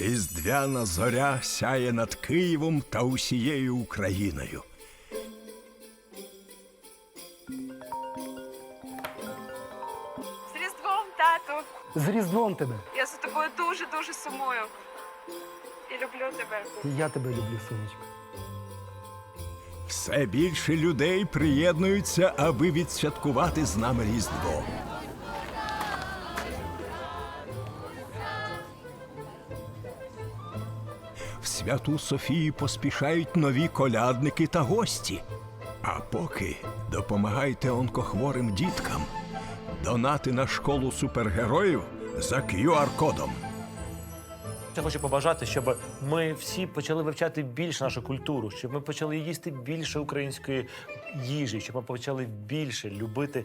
Різдвяна зоря сяє над Києвом та усією Україною. З Різдвом, тату. З Різдвом тебе. Я за тобою дуже-дуже сумую. І люблю тебе. Я тебе люблю, сонечко. Все більше людей приєднуються, аби відсвяткувати з нами Різдво. В святу Софію поспішають нові колядники та гості. А поки допомагайте онкохворим діткам. Донати на школу супергероїв за QR-кодом. Я хочу побажати, щоб ми всі почали вивчати більше нашу культуру, щоб ми почали їсти більше української їжі, щоб ми почали більше любити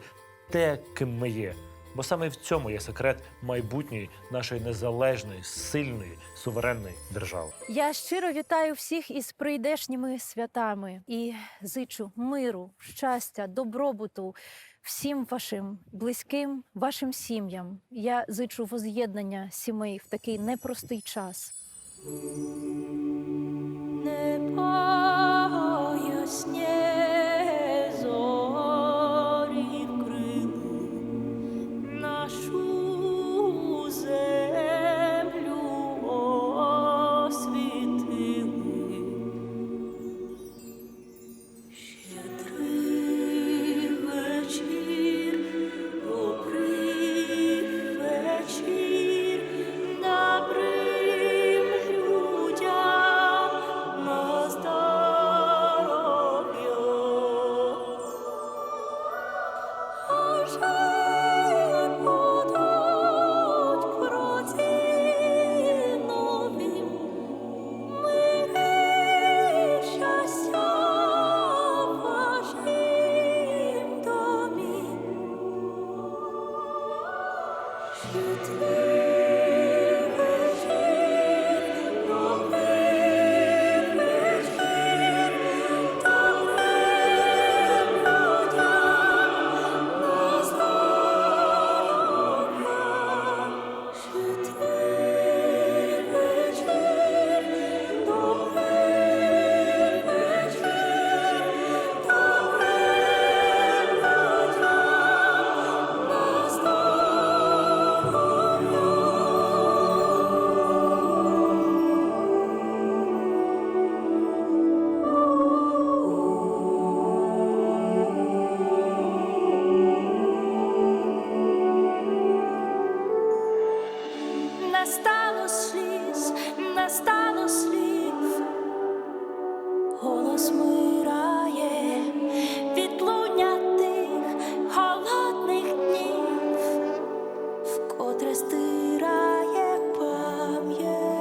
те, ким ми є. Бо саме в цьому є секрет майбутньої нашої незалежної, сильної, суверенної держави. Я щиро вітаю всіх із прийдешніми святами і зичу миру, щастя, добробуту всім вашим близьким, вашим сім'ям. Я зичу воз'єднання сімей в такий непростий час. Голос мирає відлуння тих холодних днів, вкотре стирає пам'ять.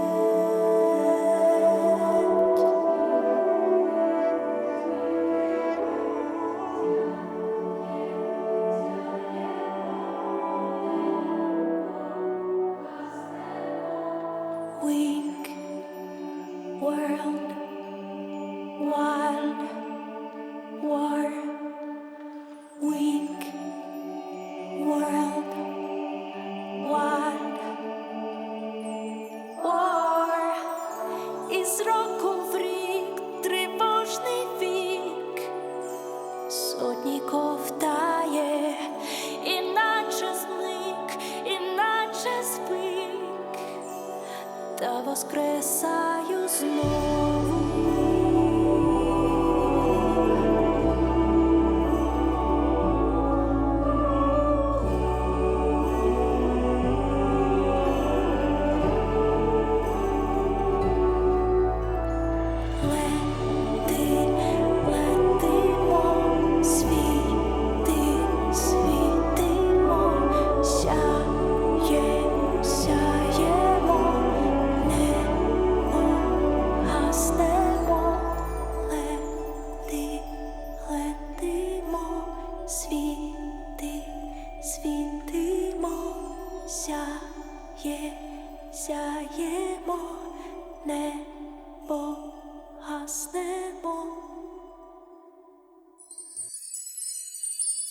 world, та воскресаю знову. Сяємо, небо гаснемо.